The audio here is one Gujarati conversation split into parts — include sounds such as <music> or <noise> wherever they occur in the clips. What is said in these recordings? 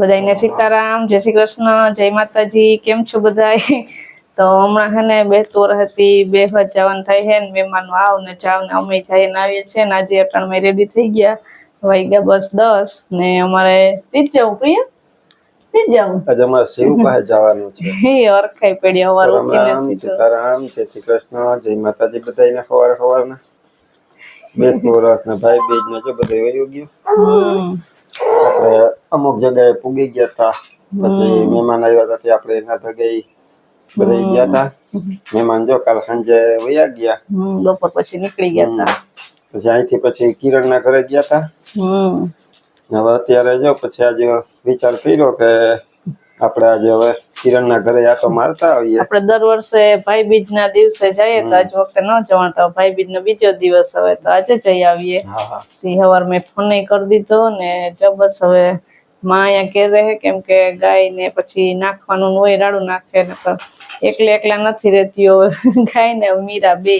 બધાને સીતારામ જય શ્રી કૃષ્ણ જય માતાજી કેમ છો બધાય? <laughs> તો હમણાં હે ને બે તોર હતી બે ભાત જવાનું થાય હે ને મહેમાનો આવ ને જાવ ને અમે જઈને આવીએ છીએ ને આજે અટાણમાં રેડી થઈ ગયા. વાગ્યા બસ દસ ને અમારે તીજ જવું પ્રિય? તીજ જવું. આજે અમારે શિવ પાસે જવાનું છે. <laughs> હે અરખાઈ પડી હવાર ઉઠીને સીતારામ જય શ્રી કૃષ્ણ જય માતાજી બધાને સવારે સવારના બેસતું વરસ ને ભાઈ બીજ ને જો બધે વયું ગયું. હમ. આપણે અમુક જગ્યાએ પૂગી ગયા હતા. પછી મહેમાન આવ્યા હતા ત્યાં આપણે એના ભેગે બધા ગયા હતા. મહેમાન જો કાલ સાંજે વયા ગયા. બપોર પછી નીકળી ગયા હતા. પછી અહીંથી પછી કિરણ ના ઘરે ગયા હતા. હવે અત્યારે જો પછી આજે વિચાર કર્યો કે આપણે આજે હવે કિરણ ના ઘરે આટો મારતા આવીએ આપણે દર વર્ષે ભાઈ બીજ ના દિવસે જઈએ તો આજ વખતે ન જવાનું તો ભાઈ બીજ નો બીજો દિવસ હવે તો આજે જઈ આવીએ. તે હવાર મેં ફોન કરી દીધો ને જબસ હવે માં અહીંયા કે રહે કેમ કે ગાય ને પછી નાખવાનું હોય રાડું નાખે ને એકલા એકલા નથી રહેતી હવે ગાય ને મીરા બે.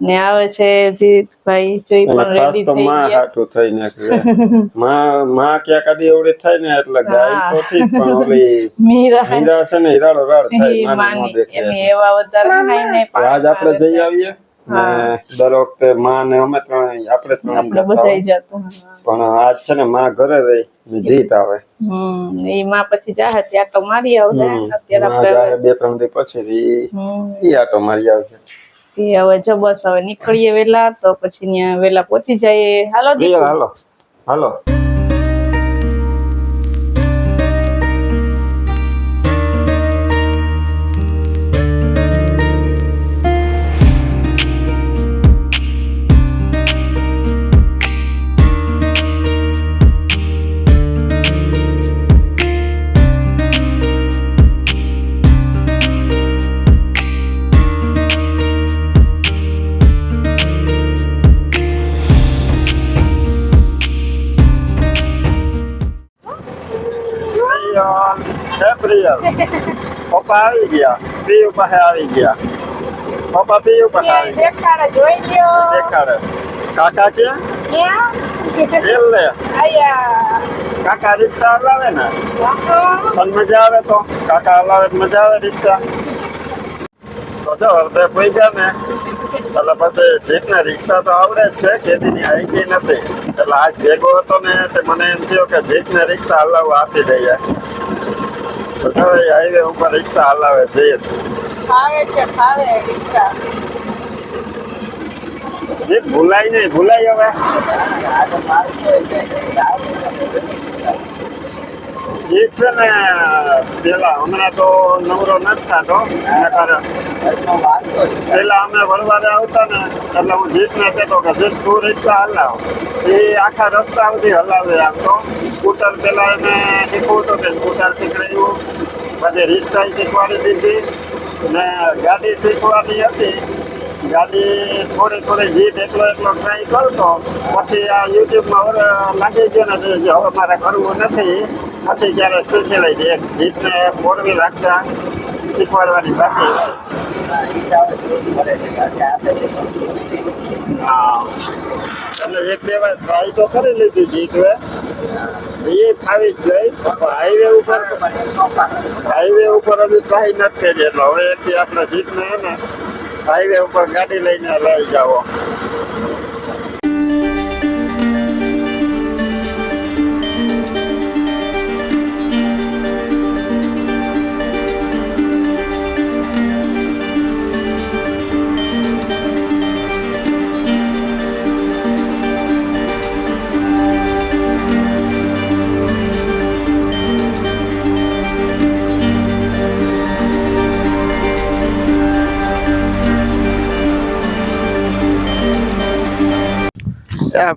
ને આવે છે જીતભાઈ જોઈ પણ રેડી થઈ માં ગયા. હાટું થઈને કરે. માં માં ક્યાં કદી એવડી થાય ને એટલે ગાય તો ઠીક પણ ઓલી મીરા. મીરા છે ને હીરાડો રાળ થાય માને દેખે એની એવા વધારે ખાઈ ને આજ આપણે જઈ આવીએ ને દર વખતે માં ને અમે ત્રણ આપણે ત્રણ આપણે બધાય બધા જતું પણ આજ છે ને માં ઘરે રહી ને જીત આવે. હમ એ માં પછી જાહે ત્યાં તો મારી આવશે અત્યારે આપણે બે ત્રણ દી પછી એ આટો મારી આવશે ઈ હવે જો બસ હવે નીકળીએ વેલા તો પછી ત્યાં વેલા પહોંચી જઈએ. હાલો હાલો. હાલો. આવી ગયા. પીયુ પાસે આવી ગયા. પપ્પા પીયુ પાસે આવી ગયા. દેખાડે જોઈ લ્યો. દેખાડે. કાકા? રેલ લે. કાકા રિક્ષા હલાવે ને. પણ મજા આવે તો? કાકા હલાવે મજા આવે રિક્ષા. તો જો અડધે પોઈ ગયા ને. એટલે પછી જીતને રિક્ષા તો આવડે જ છે ખેતીની આવી ગઈ નથી. એટલે આજ ભેગો હતો ને તે મને એમ થયો કે જીતને રિક્ષા હલાવવા આપી દઈએ. એ હાઈવે ઉપર રિક્ષા હલાવે જીત ખાવે છે ખાવે રિક્ષા. જે ભૂલાય નહીં ભૂલાય હવે. જીત છે ને પેલા હમણાં તો નવરો નથી થતો પેલા અમે વડવારે આવતા ને, એટલે હું જીતને કહેતો કે જીત તું રિક્ષા હલાવ. એ આખા રસ્તા સુધી હલાવે આમ તો. સ્કૂટર પેલા એને શીખવું હતું કે સ્કૂટર શીખવાડ્યું પછી રિક્ષા શીખવાડી દીધી ને ગાડી શીખવાની હતી. ગાડી થોડી થોડી જીત એટલો એટલો ટ્રાય કરતો. પછી આ યુટ્યુબમાં લાગી ગયો ને, જે હવે મારે કરવું નથી. પછી ક્યારેક શીખી લઈ એક જીતને ફોરવી રાખતા શીખવાડવાની બાકી. એટલે એક બે વાર ટ્રાય તો કરી લીધી જીતવે. એ ફાવી જ ગઈ હાઈવે ઉપર હાઈવે ઉપર હજી ટ્રાય નથી કરી એટલે હવે એથી આપણે જીતને ને હાઈવે ઉપર ગાડી લઈને લઈ જાઓ.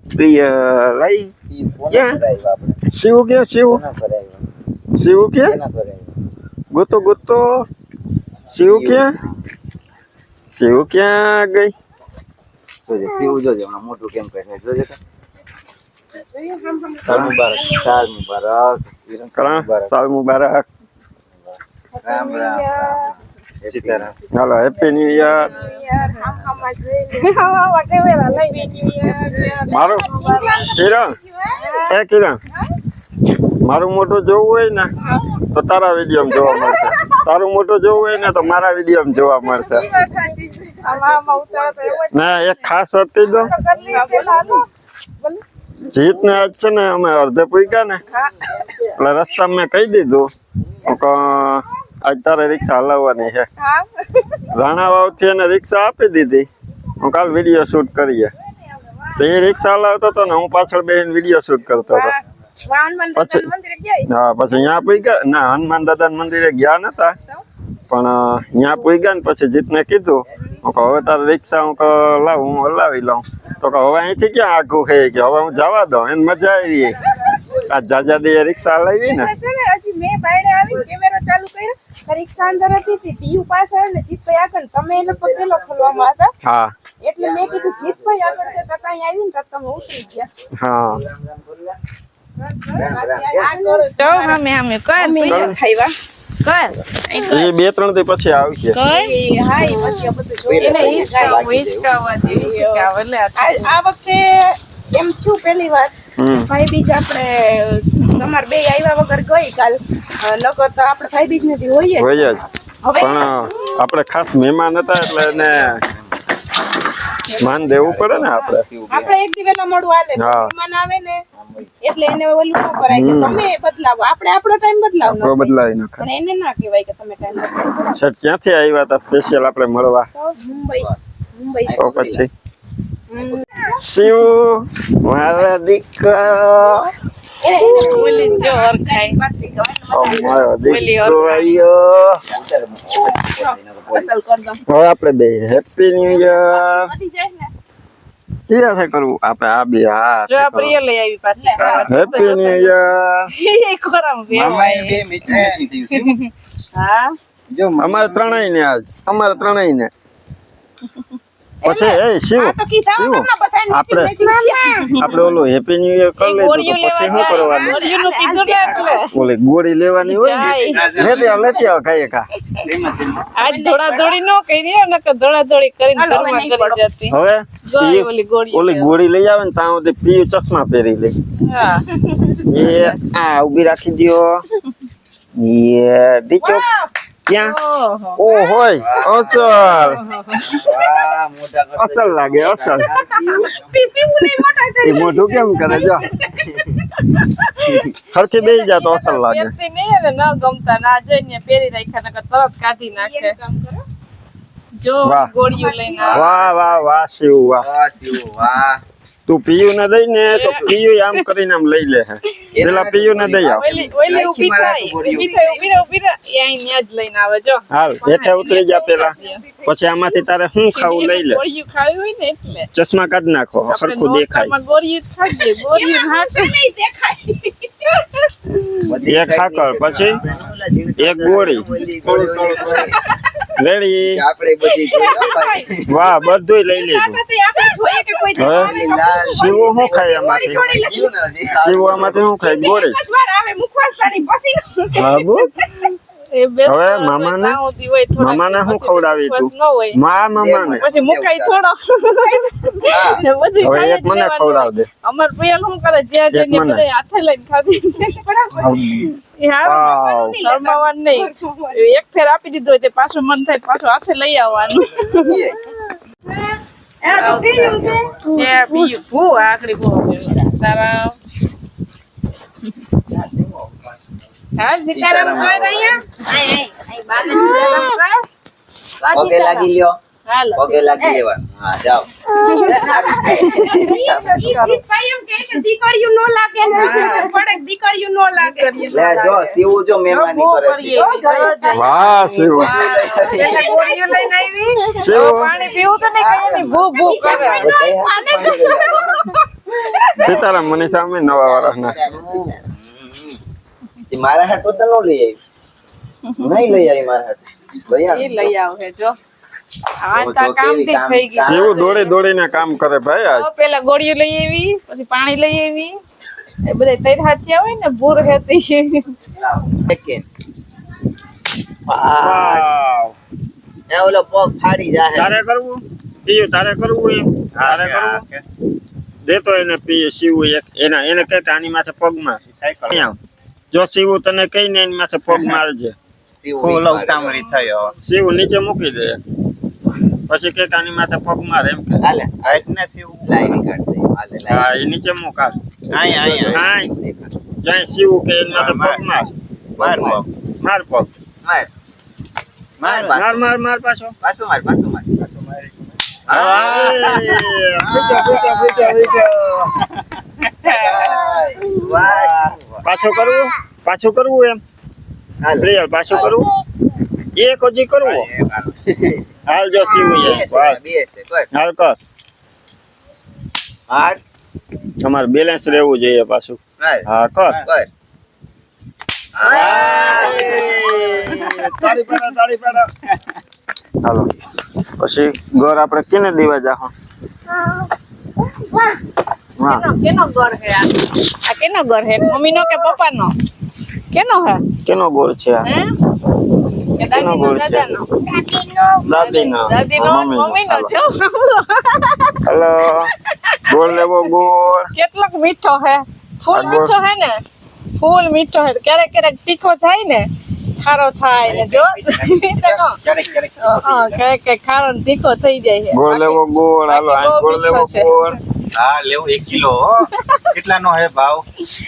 પ્રિય લઈ ક્યાં શિવ ક્યાં શિવ શિવ ક્યાં ગોતો ગોતો શિવ ક્યાં શિવ ક્યાં ગઈ શિવ જોજે હમણાં મોટું કેમ કહે જોજે. સાલ મુબારક સાલ મુબારક સાલ મુબારક Ram Ram Sitaram. Hello happy new year મારું? કિરણ? એ કિરણ. મારું મોટું જોવું હોય ને તો તારા વીડિયો જોવા મળશે. તારું મોટું જોવું હોય ને તો મારા વીડિયો જોવા મળશે. ના એક ખાસ વાત કહી હાલો. જીત ને આજ છે ને અમે અડધે પૂગ્યા ને એટલે રસ્તા મેં કહી દીધું. તારે રિક્ષા હલાવવાની છે. હા. રાણા વાવથી એને રિક્ષા આપી દીધી. હું કાલ વીડિયો શૂટ કરીએ. તો એ રિક્ષા હલાવતો હતો ને હું પાછળ બેહીને વીડિયો શૂટ કરતો હતો. પછી- હા પછી અહીંયા પૂગ્યા ના હનુમાન દાદા મંદિરે ગયા નતા. પણ અહીંયા પૂગ્યા ને પછી જીતને કીધું. હું કહું હવે તારે રિક્ષા હું લાવ હું હલાવી લઉં. તો કહું હવે અહીંથી ક્યાં આઘું છે? કે હવે હું જવા દઉં એને મજા આવી. <laughs> આ જાજા દે રિક્ષા હલાવી ને. હજી મેં બાયડે આવી કેમેરો ચાલુ કર્યો. તો રિક્ષા અંદર હતી તે પીયુ પાછળ ને જીતભાઈ આગળ. તમે એને પગેલો ખોલવામાં હતા. હા. એટલે મેં કીધું જીતભાઈ આગળ છે તતા અહીં આવીને તો તમે ઉતરી ગયા. હા. બે ત્રણ દી પછી આવી આ આ વખતે એમ થયું પેલી વાર. ભાઈ બીજ આપણે તમારે બે આવ્યા વગર ગઈ કાલ. નકર તો આપણે ફાયદી જ નથી હોઈએ. જ. પણ આપણે ખાસ મહેમાન હતા એટલે એને માન દેવું પડે ને આપણે. આપણે એક દી વહેલા મોડું હાલે. મહેમાન આવે ને એટલે એને ઓલું ન કરાય કે તમે બદલાવો. આપણે આપણો ટાઈમ બદલાવો આપણો બદલાવી નાખો પણ એને ના કહેવાય કે તમે ટાઈમ બદલાવો. સર ક્યાંથી આવ્યા હતા? સ્પેશિયલ આપણે મળવા. મુંબઈ. મુંબઈ. તો પછી? શિવ મારા દીકરા. આપણે બે હેપી ન્યુ યર ક્યાં છે કરવું? આપણે આ બે હા જો પ્રિય લઈ આવી પાછી. હેપી ન્યુ યર એ ખોરામ હા. અમારે ત્રણેય ને આજ. અમારે ત્રણેય ને પછી એ શિવ આ શિવ આપણે આપણે ઓલું હેપી ન્યુ યર કરી તો પછી શું કરવાનું? ગોળીઓનું કીધું ને એટલે. ઓલી ગોળી લેવાની હોય ને લેતી આવ લેતી આવ ખાઈએ કા આજ ધોળા ધોળી નો કરી ને કે ધોળા ધોળી કરીને હવે ઘરમાં કરી જતી. હવે? ઓલી ગોળી ઓલી ગોળી લઈ આવે ને ત્યાં સુધી પીયું ચશ્મા પહેરી લે. એ આ ઊભી રાખી દ્યો. એ ડીચો. ક્યાં ઓહો. ઓ હોય. અચલ અસલ લાગે અસલ. એ મોઢું કેમ કરે? જો. સરખી બેસી જા તો અસલ લાગે. ન ગમતા. ના જોઈને પહેરી રાખ્યા નકર તરત કાઢી નાખે. કામ કરો. જો વાહ. ગોળીઓ લઈને વાહ વાહ વાહ. વાહ શિવ વાહ. તું પીયું ને દઈ ને તો પીયું આમ કરીને આમ લઈ લે છે પેલા પીયું ને દઈ આવ. ઓલી ઓલી ઊભી થાય ઊભી થાય ઊભી રહે ઊભી રહે. એ અહીં ન્યા જ લઈને આવે જો. હાલ હેઠે ઉતરી જા પેલા. પછી આમાંથી તારે શું ખાવું લઈ લે? ગોળીઓ ખાવી હોય ને એટલે. ચશ્મા કાઢી નાખો સરખું દેખાય. ગોળીઓ જ ખાઈએ ગોળીઓ હાથે. નહીં દેખાય. એક ખાકર પછી એક ગોળી. <laughs> રેડી આપણે બધી વાહ બધું લઈ લીધું. તો આપણે જોઈએ કે કોઈ હવે શિવો શું ખાય આમાંથી. શિવો આમાંથી શું ખાય? ગોળી. એક જ હવે હોય મામાને- મામાને હું ખવડાવી તું? ન હોય. મા મામાને? પછી મુકાઈ થોડો. હવે એક મને ખવડાવ દે અમર પ્રિયલ શું કરે? જ્યાં જે ને બધે હાથે લઈને ખાધી. છે વાવ. શરમાવાનું નહીં. એક ફેર આપી દીધો હોય તે પાછું મન થાય પાછું હાથે લઈ આવવાનું. આ તો પીયું છે. એ બીજું ભૂ આખરી ભૂ તારા પગે સીતારામ. લાગી લ્યો હાલો પગે લાગી લેવાનું હા જાઓ ઈ જીતભાઈ એમ કહે કે દીકરીયું નો લાગે ને ખબર પડે કે દીકરીયું નો લાગે લે જો શિવ જો મહેમાની બહુ કરે કરીએ છે. એવી સરસ જ. વાહ શિવ પેલા ગોળીઓ લઈને આવી શિવ પાણી પીવું તો નહીં કઈ નહીં ભૂ ભૂ કરે સીતારામ મનીષા અમે નવા વર્ષના એ મારા હાથ તો ન લઈ આવી. નહીં લઈ આવી મારા હાથ લઈ આવી. લઈ આવશે જો. દોડી દોડીને કામ કરે ભાઈ પેલા ગોળીઓ લઈ આવી પછી પાણી લઈ આવી. એ બધા તૈર હાથિયા હોય ને ભૂર હેતી વાવ ઓલો પગ ફાડી જાય તારે કરવું? પીયું તારે કરવું એમ? તારે કરવું? દેતો એને પીએ સીવું એક. એના એને કે આની માથે પગમાં. સાયકલ. આવ. જો શિવ તને કહીને એની માથે પગ <laughs> મારજે. ફૂલ થયો. શિવ નીચે મૂકી દે. પછી કે કાની માથે પગ મારે એમ કે. હાલે આજના શિવ લાઈવ કાઢ દે. હાલે હા એ નીચે મૂકા આય આય હાય જ્યાં શિવ કે એની માથે પગ માર. માર બાપ. માર પગ. માર. માર માર માર માર માર પાછો. પાછું માર પાછું માર. પાછો કરવું? પાછું કરવું એમ? હાલ. પ્રિયલ પાછું કરવું? એક હજી કરવું? હાલ જો શિવ બે એ છે બસ. બે છે કર હાલ કર. હાલ. તમારે બેલેન્સ રહેવું જોઈએ પાછું. હાલ. હા કર. કર તાળી પાડો તાળી પાડો. હાલો. પછી ઘર આપણે કેને દેવા જાહો? હા. કેનો કેનો હે આ? કેનો ઘર હે મમ્મીનો કે પપ્પાનો? કેનો હે કેનો ગોળ છે આ? હે? કે દાદી નો ગોળ નો દાદાનો? દાદીનો. દાદીનો. મમ્મીનો. મમ્મી નો છો? હેલો. ગોળ લેવો ગોળ. કેટલોક મીઠો હે ફૂલ મીઠો હે ને? ફૂલ મીઠો હે ક્યારેક ક્યારેક તીખો થાય ને ખારો થાય ને જો. ક્યારેક ક્યારેક. ખારો તીખો થઈ જાય છે. ગોળ લેવો ગોળ હાલો ગોળ લેવો ગોળ. હા લેવું એક કિલો કેટલા નો હે ભાવ?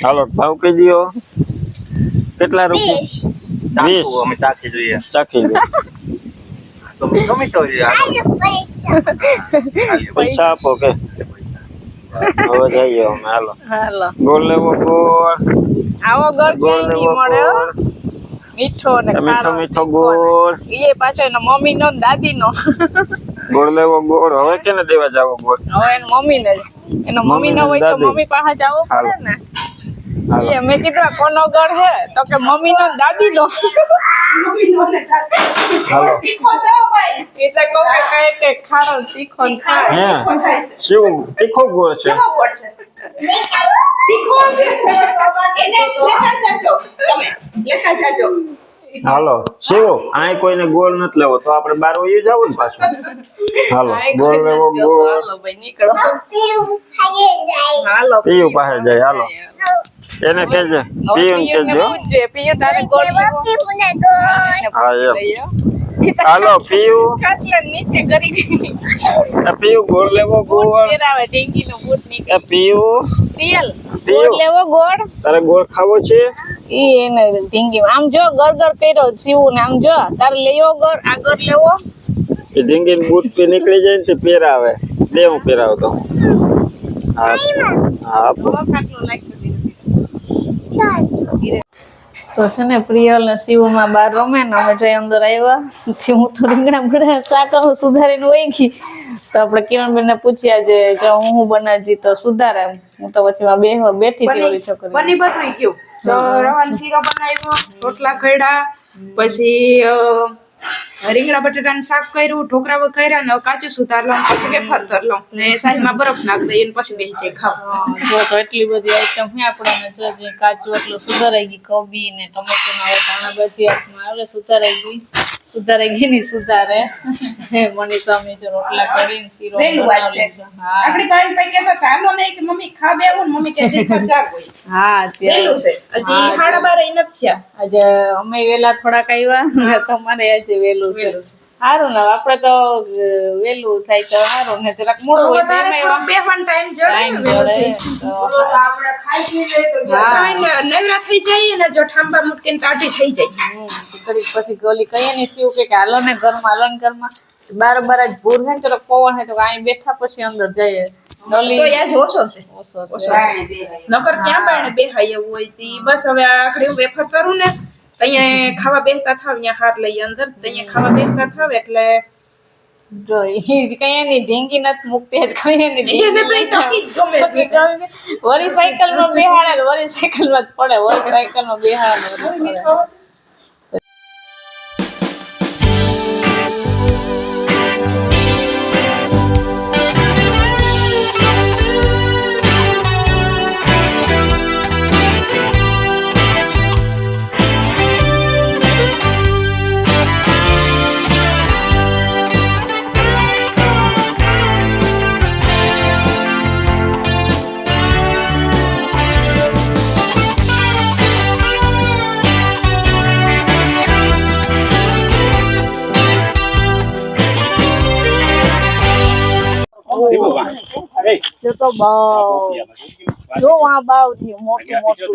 હાલો ભાવ કહી દ્યો. કેટલા રૂપિયા? વીસ. અમે ચાખી જોઈએ. ચાખી જોઈએ તો. પૈસા. આપો કે. હવે જઈએ અમે હાલો. હાલો. ગોળ લેવો ગોળ. આવો ગોળ ક્યાંય નહીં મળે મીઠો ને મીઠો ખારો મીઠો ગોળ. એ પાછો એનો મમ્મીનો દાદી નો ગોળ લેવો ગોળ. હવે કેને દેવા જાવો ગોળ? હવે એનો મમ્મી ને એનો મમ્મી નો હોય તો દાદી. મમ્મી પાસે જાવો પડે ને. એ મેં કીધું આ કોનો ગળ હે? તો કે મમ્મી ને દાદીનો. હાલો. તીખો છે ભાઈ. એ તો કહું કે કઈ ખારો તીખો ને ખાય છે. તીખો ગોળ છે. કેવો ગોળ છે? હાલો શિવ આય કોઈને ગોળ નથી લેવો તો આપણે બાર વયું જાવું ને પાછું. હાલો ગોળ લેવો ગોળ. હાલો પીયું પાસે જાય હાલો. એને કેજે પીયુ પૂછજે, પિયુ તારે ગોળ હા, <laughs> હાલો પીયું. કાટલા નીચે કરી ગઈ. પીયું ગોળ લેવો ગોળ ગોળ. પહેરાવે, નો બૂટ નીકળે. પીયું? તેલ. ગોળ લેવો ગોળ. તારે ગોળ ખાવો છે? ઈ એને ઢીંગી આમ જો ગર ગર કર્યો સીવું ને આમ જો તારે લેવો ગોળ આગળ લેવો. એ ઢીંગીને બૂટ પે નીકળી જાય ને તે પહેરાવે. દે હું પહેરાવતો હા હા આપો બહુ ખાટલું લાગશે ધીરે. તો છે ને પ્રિયલ ને શિવમાં બાર રમે ને અમે જઈ અંદર આવ્યા. થી હું તો રીંગણા બધા શાક સુધારીને વહી ગઈ તો આપણે કિરણબેન ને પૂછ્યા છે કે હું હું બનાવજી તો સુધારે હું તો પછી માં બે બેઠી હતી ઓલી છોકરી બની બધું ગયું. તો રવાનો શીરો બનાવ્યો રોટલા કર્યા પછી રીંગણા ને શાક કર્યું ઢોકરા કર્યા ને કાચું સુધાર લઉં પછી વેફર તર લઉં ને સાઈમાં બરફ નાખ દઈએ ને પછી બેસી જાય ખાવ. તો એટલી બધી આઈટમ હે આપણને, જો કાચું એટલું સુધારાઈ ગઈ, કોબી ને ટમેટો ના હવે ધાણા બધી આવે, સુધારાઈ ગઈ. સુધારાઈ ગઈ સુધારે? મનીષા અમે જો રોટલા કરીને શીરો છે. આપણી પાસે પૈકી કહેતા હતા, હાલો નહીં કે મમ્મી ખા બેવું ને મમ્મી કે જે ખર્ચા કોઈ. હા વહેલું છે. હજી હા, સાડા બાર નથી થયા. આજે અમે વેલા થોડાક આવ્યા તો તમારે આજે વેલું છે. સારું ને આપડે તો વેલું થાય તો સારું ને જરાક મોડું હોય તો વધારે એમાંય થોડોક બેસવાનો જડે ટાઈમ ને વહેલું જોડે. થઈ જાય. તો હા, ને નવરા થઈ જઈએ ને જો ઠાંબા મૂકીને કાઢી થઈ જાય. હમ, પછી ગોલી કહીએ ને શિવ કે હાલો ને ઘરમાં હાલો ને ઘરમાં. બાર બાર જ ભૂર ને તો પવન હે તો અહીં બેઠા પછી અંદર જઈએ. તો યાદ ઓછો છે. નકર ક્યાં બાયણે બેહાય એવું હોય બસ હવે આખડી હું વેફર કરું ને અહીંયા ખાવા બેસતા થાવ ત્યાં હાર લઈ અંદર અહીંયા ખાવા બેસતા થાવ એટલે જો કઈ ની ઢીંગી નથી મૂકતી જ કઈ ની ઢીંગી એને તો ઈ લઈને નક્કી જ ગમે છે. વળી સાયકલમાં બેહાડે વળી સાયકલમાં જ પડે વળી સાયકલમાં બેહાડે જો તો બાવ જો આ બાવથી મોટું મોટું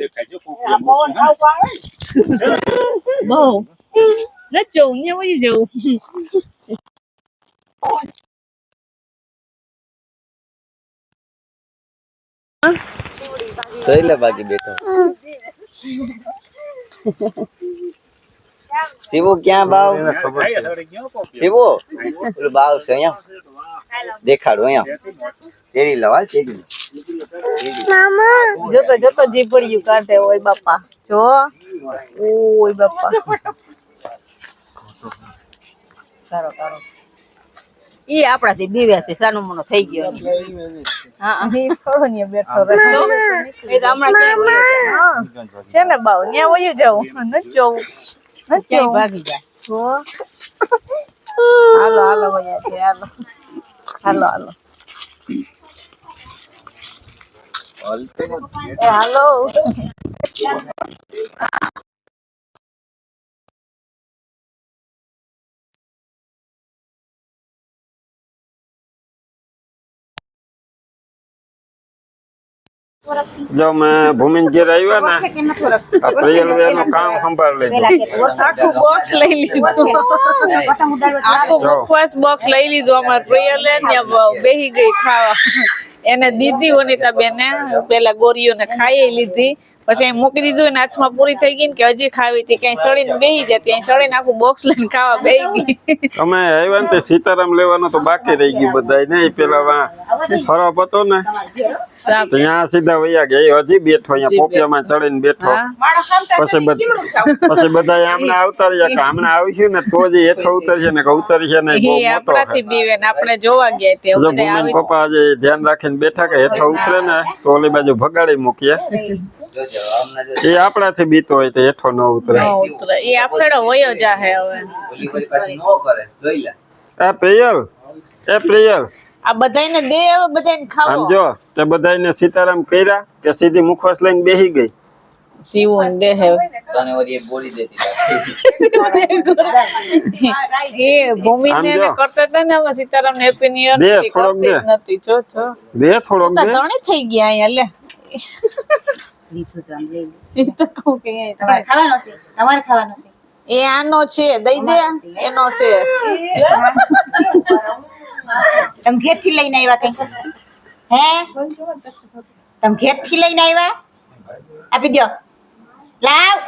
આ પવન આવ પાડે બાવ ન જવું ને વયું જવું જોઈ લે બાકી બેઠો શિવો ક્યાં ભાવ શિવુ પેલું ભાવ છે. અહીંયા. દેખાડો અહીંયા. કેરી લવા તેરી જોતો જોતો જીભડિયું કાઢે ઓય બાપા. જો. ઓય બાપા. કરો કરો ઈ આપણાથી બીવ્યાથી સાનો મનો થઈ ગયો. હા ઈ થોડો ને બેઠો રહે એ હમણાં છે ને બાવ ન્યા વયું જવું ન જવું. ક્યાંય ભાગી જાય? હાલો હાલો ભાઈ હાલો. હાલો હાલો. હાલો. જો મેં ભૂમિન ઘેર આવ્યા ને આ પ્રિયલવે નું કામ સંભાળ લીધું. આખું બોક્સ લઈ લીધું. આખું મુખવાસ બોક્સ લઈ લીધું. અમાર પ્રિયલે ને બેહી ગઈ ખાવા. એને દીધી વનિતા બેને પેલા ગોરીઓને ખાઈ લીધી. પછી મૂકી દીધું નાચમાં હાથમાં પૂરી થઈ ગઈ ને કે હજી ખાવી હતી ક્યાંય સડીને બેહી જતી અહીં સડીને આખું બોક્સ લઈને ખાવા બેહી ગઈ. અમે આવ્યા ને સીતારામ લેવાનું તો બાકી રહી ગયું બધા ને પેલા ફરવા હતો ને ત્યાં સીધા વૈયા ગયા. હજી બેઠો અહીંયા પોપિયામાં ચડીને બેઠો. પછી બધ-? પછી બધા આમને આવતા રહ્યા કે આમને આવશું ને તો જ હેઠો ઉતરશે ને કે ઉતરશે ને આપણાથી બીવે ને આપણે જોવા ગયા તે બધા પપ્પા આજે ધ્યાન રાખીને બેઠા કે હેઠો ઉતરે ને તો ઓલી બાજુ ભગાડી મૂકીએ. એ આપણાથી બીતો હોય તો હેઠો ન ઉતરે એ આપણો વયો જાહે હવે. ઓલી ઓલી નો કરે. જોઈ લે. એ પ્રિયલ એ પ્રિયલ. આ બધાને દે હવે બધાને આમ ખાવો જો તે બધાને સીતારામ કર્યા કે સીધી મુખવાસ લઈને બેહી ગઈ. સીવું દે હે તને ઓલી બોલી દેતી એ ભૂમિને આમ. કરતા હતા ને અમે સીતારામ ને હેપી ન્યુ યર નથી થોડોક કરતી નથી. જો જો. દે થોડોક દે. ધણી થઈ ગયા અહીંયા લે. લીધું તો આમ લઈ લે. એ તો કહું કે અહીંયા તમારે ખાવાનો છે? તમારે ખાવાનો છે? એ આનો છે દઈ દે. એનો છે. તમે ઘેરથી લઈને આવ્યા કઈ? હે? તમે ઘેરથી લઈને આવ્યા? આપી દો લાવ.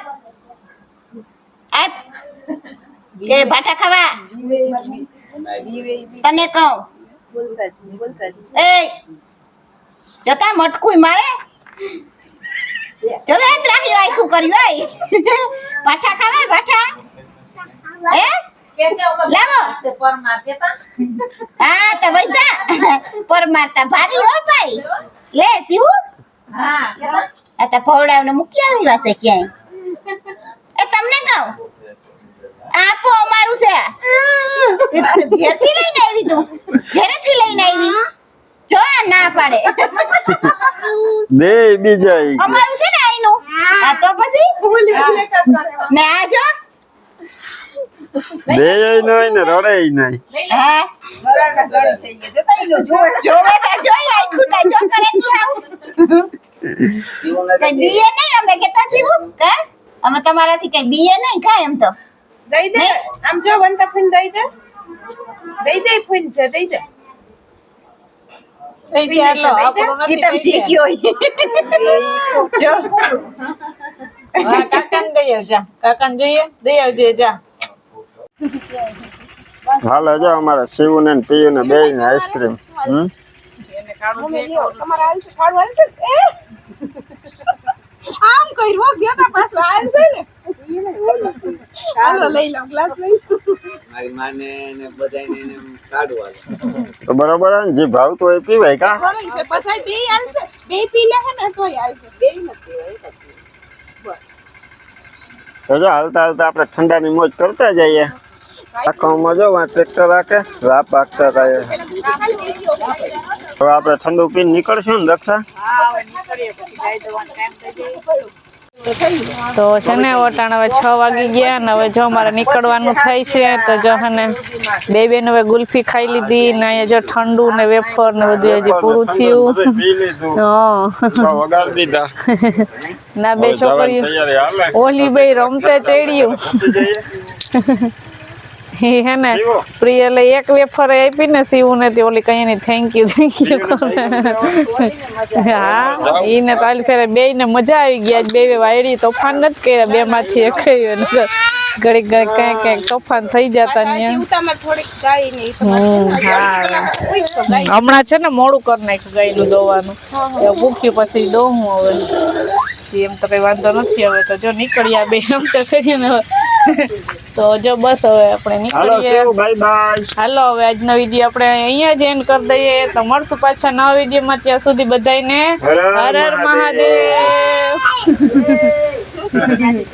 આપ. કે ભાટા ખાવા? તને કહું. એ જતા મટકું મારે? જોતા ત્રાહી આખું કર્યું હોય પાઠા ખાવા પાઠા હે? તો તો ક્યાંય. એ તમને કહું, આપો અમારું છે. ઘેરથી લઈને આવી તું. ઘેરેથી લઈને આવી. જો ના પાડે. દે બીજા અમારું છે ને આઈનું? આ તો પછી? ને આ જો? દે ય નહીં ને રડે હે. જોવે તા જોઈ આખું તા જો કરે તું ને બીએ નહીં અમે કેતા સીવું કા અમે તમારાથી કઈ બીએ નહીં ખાય એમ તો. દઈ દે. આમ જો વનતા ફૂન દઈ દે. દઈ દે ફૂન છે દઈ દે. હાલો આપણું ઈ નથી તમ દઈ દે. જીગ્યો જો હા કાકાને દઈ આવજા કાકાને જોઈએ દઈ આવજે જા હાલે જો અમારે શિવ ને પીયુ ને બે ને આઈસ્ક્રીમ આમ કર્યું ગયો તા પાછો. મારી માને ને તો બરોબર હે ને? જે ભાવતું હોય એ પીવાય કા? ઘણું છે બધા બે હાલશે બે પી લે ને તોય હાલશે બે તો જો હાલતા હાલતા આપણે ઠંડાની મોજ કરતા જઈએ. આખામાં જો આ ટ્રેક્ટર રાખે રાપ આગતા હતા એ. હવે આપણે ઠંડુ પીને નીકળશું ને દક્ષા તો છે ને વટાણ હવે છ વાગી ગયા ને હવે જો મારે નીકળવાનું થાય છે તો જો ને બે બેન હવે ગુલ્ફી ખાઈ લીધી ને અહીંયા જો ઠંડુ ને વેફર ને બધું હજી પૂરું થયું. ના બે છોકરીઓ ઓલી બે રમતે ચડ્યું. એ હે ને પ્રિયલે એક વેફર આપી ને સીવું ને તે ઓલી કઈ નહીં થેન્ક યુ થેન્ક યુ હા એને તો આલી ફેરે બે ને મજા આવી ગઈ આજ બે બે વાયડી તોફાન નથી કર્યા બે માંથી એક ઘડીક ઘડીક કઈ કઈ તોફાન થઈ જતા ને જીવતામાં થોડીક ગાય ને ઈ તો હમ, હા. હમણાં છે ને મોડું કરી નાખ્યું ગાયનું દોવાનું. એ ભૂખ્યું પછી દોહું હવે. એમ તો કઈ વાંધો નથી હવે તો જો નીકળ્યા બે રમતે છે ને હવે. તો જો બસ હવે આપણે નીકળીએ. શિવ બાય બાય હાલો હવે આજનો વીડિયો આપણે અહીંયા જ એન્ડ કરી દઈએ. તો મળશું પાછા નવા વિડીયોમાં ત્યાં સુધી બધાને હર હર મહાદેવ. <laughs> <laughs>